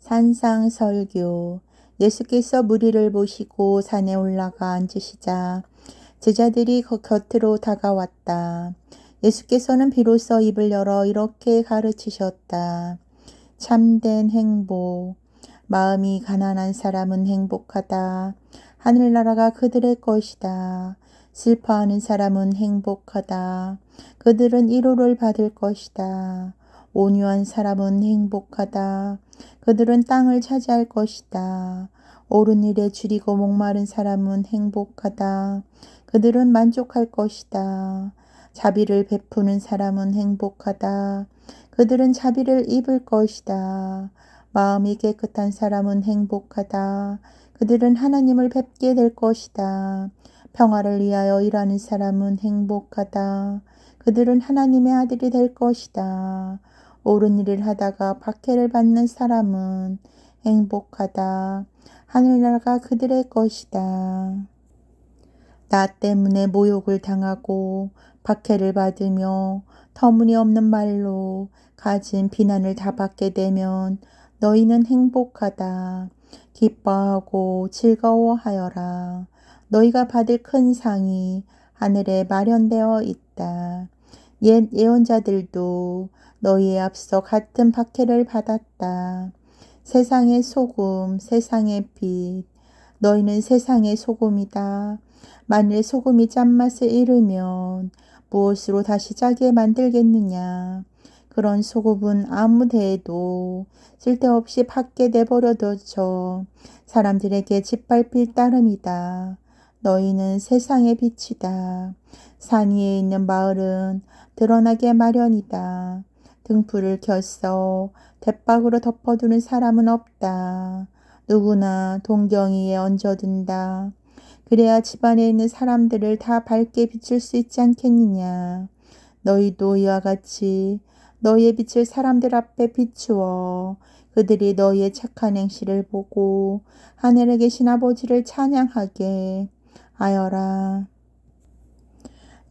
산상 설교 예수께서 무리를 보시고 산에 올라가 앉으시자 제자들이 그 곁으로 다가왔다. 예수께서는 비로소 입을 열어 이렇게 가르치셨다. 참된 행복. 마음이 가난한 사람은 행복하다. 하늘나라가 그들의 것이다. 슬퍼하는 사람은 행복하다. 그들은 위로를 받을 것이다. 온유한 사람은 행복하다. 그들은 땅을 차지할 것이다. 옳은 일에 줄이고 목마른 사람은 행복하다. 그들은 만족할 것이다. 자비를 베푸는 사람은 행복하다. 그들은 자비를 입을 것이다. 마음이 깨끗한 사람은 행복하다. 그들은 하나님을 뵙게 될 것이다. 평화를 위하여 일하는 사람은 행복하다. 그들은 하나님의 아들이 될 것이다. 옳은 일을 하다가 박해를 받는 사람은 행복하다. 하늘나라가 그들의 것이다. 나 때문에 모욕을 당하고 박해를 받으며 터무니없는 말로 가진 비난을 다 받게 되면 너희는 행복하다. 기뻐하고 즐거워하여라. 너희가 받을 큰 상이 하늘에 마련되어 있다. 옛 예언자들도 너희에 앞서 같은 박해를 받았다. 세상의 소금, 세상의 빛. 너희는 세상의 소금이다. 만일 소금이 짠맛을 잃으면 무엇으로 다시 짜게 만들겠느냐. 그런 소금은 아무 데에도 쓸데없이 밖에 내버려둬져 사람들에게 짓밟힐 따름이다. 너희는 세상의 빛이다. 산 위에 있는 마을은 드러나게 마련이다. 등불을 켰어 대박으로 덮어두는 사람은 없다. 누구나 동경이에 얹어둔다. 그래야 집안에 있는 사람들을 다 밝게 비출 수 있지 않겠느냐. 너희도 이와 같이 너희의 빛을 사람들 앞에 비추어 그들이 너희의 착한 행실을 보고 하늘에 계신 아버지를 찬양하게 하여라.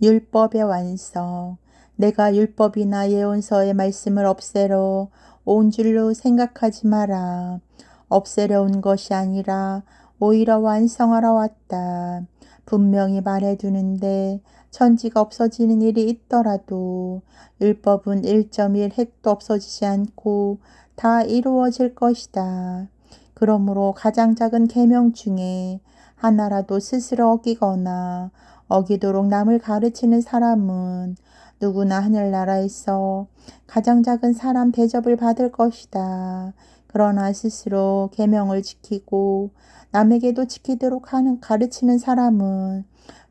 율법의 완성. 내가 율법이나 예언서의 말씀을 없애러 온 줄로 생각하지 마라. 없애려 온 것이 아니라 오히려 완성하러 왔다. 분명히 말해두는데 천지가 없어지는 일이 있더라도 율법은 1.1 핵도 없어지지 않고 다 이루어질 것이다. 그러므로 가장 작은 계명 중에 하나라도 스스로 어기거나 어기도록 남을 가르치는 사람은 누구나 하늘나라에서 가장 작은 사람 대접을 받을 것이다. 그러나 스스로 계명을 지키고 남에게도 지키도록 하는 가르치는 사람은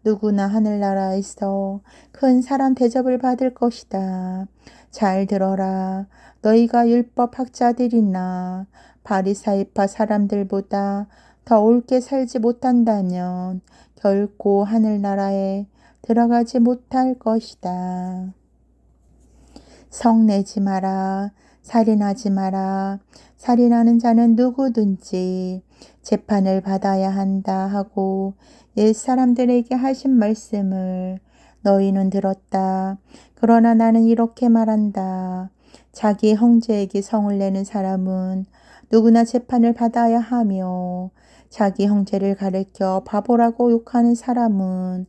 누구나 하늘나라에서 큰 사람 대접을 받을 것이다. 잘 들어라. 너희가 율법 학자들이나 바리사이파 사람들보다 더 옳게 살지 못한다면 결코 하늘나라에 들어가지 못할 것이다. 성내지 마라. 살인하지 마라. 살인하는 자는 누구든지 재판을 받아야 한다 하고 옛 사람들에게 하신 말씀을 너희는 들었다. 그러나 나는 이렇게 말한다. 자기 형제에게 성을 내는 사람은 누구나 재판을 받아야 하며 자기 형제를 가리켜 바보라고 욕하는 사람은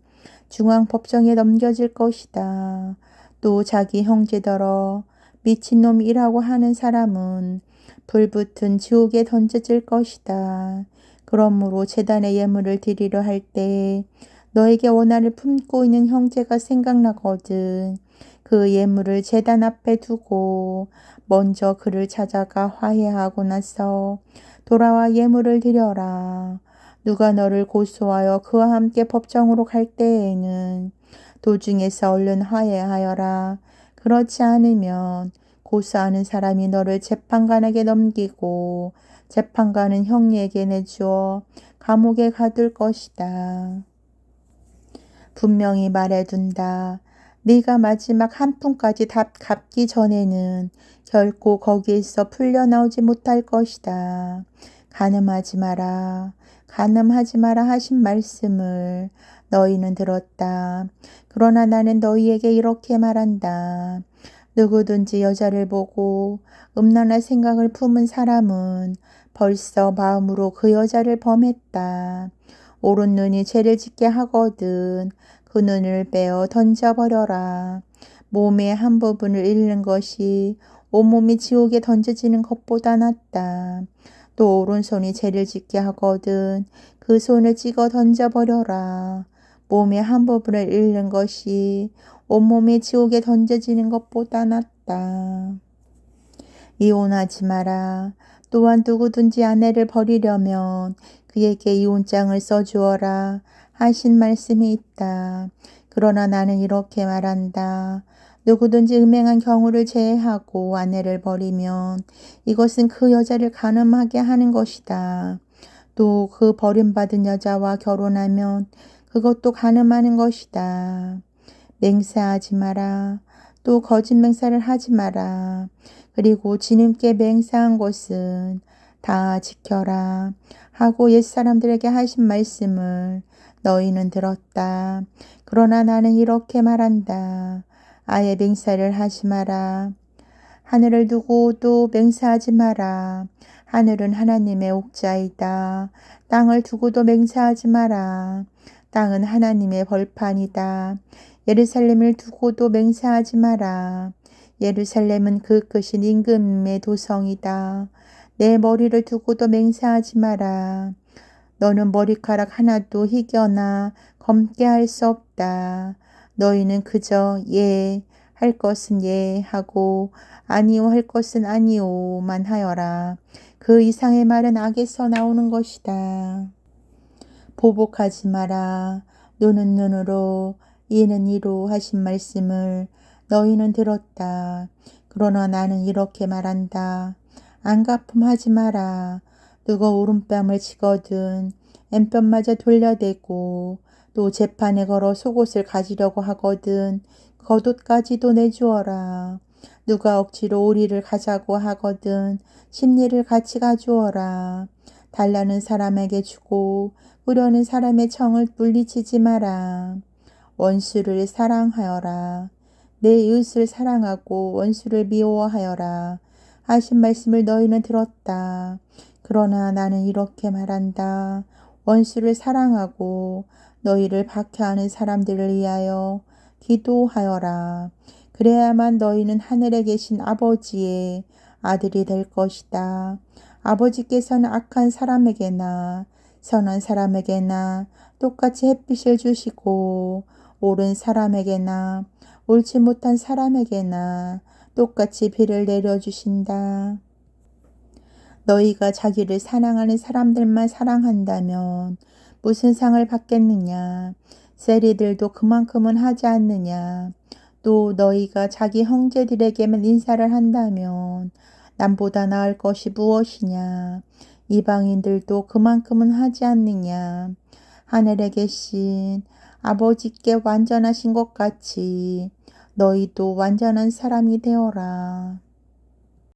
중앙법정에 넘겨질 것이다. 또 자기 형제더러 미친놈이라고 하는 사람은 불붙은 지옥에 던져질 것이다. 그러므로 재단의 예물을 드리려 할 때 너에게 원한을 품고 있는 형제가 생각나거든. 그 예물을 재단 앞에 두고 먼저 그를 찾아가 화해하고 나서 돌아와 예물을 드려라. 누가 너를 고소하여 그와 함께 법정으로 갈 때에는 도중에서 얼른 화해하여라. 그렇지 않으면 고소하는 사람이 너를 재판관에게 넘기고 재판관은 형리에게 내주어 감옥에 가둘 것이다. 분명히 말해둔다. 네가 마지막 한 푼까지 답 갚기 전에는 결코 거기에서 풀려나오지 못할 것이다. 가늠하지 마라. 가늠하지 마라 하신 말씀을 너희는 들었다. 그러나 나는 너희에게 이렇게 말한다. 누구든지 여자를 보고 음란한 생각을 품은 사람은 벌써 마음으로 그 여자를 범했다. 오른 눈이 죄를 짓게 하거든 그 눈을 빼어 던져버려라. 몸의 한 부분을 잃는 것이 온몸이 지옥에 던져지는 것보다 낫다. 또 오른손이 죄를 짓게 하거든 그 손을 찍어 던져버려라. 몸의 한 부분을 잃는 것이 온몸이 지옥에 던져지는 것보다 낫다. 이혼하지 마라. 또한 누구든지 아내를 버리려면 그에게 이혼장을 써주어라 하신 말씀이 있다. 그러나 나는 이렇게 말한다. 누구든지 음행한 경우를 제외하고 아내를 버리면 이것은 그 여자를 가늠하게 하는 것이다. 또 그 버림받은 여자와 결혼하면 그것도 가늠하는 것이다. 맹세하지 마라. 또 거짓 맹세를 하지 마라. 그리고 지님께 맹세한 것은 다 지켜라. 하고 옛사람들에게 하신 말씀을 너희는 들었다. 그러나 나는 이렇게 말한다. 아예 맹세를 하지 마라. 하늘을 두고 또 맹세하지 마라. 하늘은 하나님의 옥자이다. 땅을 두고도 맹세하지 마라. 땅은 하나님의 벌판이다. 예루살렘을 두고도 맹세하지 마라. 예루살렘은 그 끝인 임금의 도성이다. 내 머리를 두고도 맹세하지 마라. 너는 머리카락 하나도 희겨나 검게 할 수 없다. 너희는 그저 예, 할 것은 예 하고 아니오 할 것은 아니오만 하여라. 그 이상의 말은 악에서 나오는 것이다. 보복하지 마라. 눈은 눈으로 이는 이로 하신 말씀을 너희는 들었다. 그러나 나는 이렇게 말한다. 안가품하지 마라. 누가 오른뺨을 치거든 왼뺨마저 돌려대고 또 재판에 걸어 속옷을 가지려고 하거든 겉옷까지도 내주어라. 누가 억지로 오리를 가자고 하거든 심리를 같이 가주어라. 달라는 사람에게 주고 우려는 사람의 청을 물리치지 마라. 원수를 사랑하여라. 내 이웃을 사랑하고 원수를 미워하여라. 하신 말씀을 너희는 들었다. 그러나 나는 이렇게 말한다. 원수를 사랑하고 너희를 박해하는 사람들을 위하여 기도하여라. 그래야만 너희는 하늘에 계신 아버지의 아들이 될 것이다. 아버지께서는 악한 사람에게나 선한 사람에게나 똑같이 햇빛을 주시고 옳은 사람에게나 옳지 못한 사람에게나 똑같이 비를 내려주신다. 너희가 자기를 사랑하는 사람들만 사랑한다면 무슨 상을 받겠느냐? 세리들도 그만큼은 하지 않느냐? 또 너희가 자기 형제들에게만 인사를 한다면 남보다 나을 것이 무엇이냐? 이방인들도 그만큼은 하지 않느냐? 하늘에 계신 아버지께 완전하신 것 같이 너희도 완전한 사람이 되어라.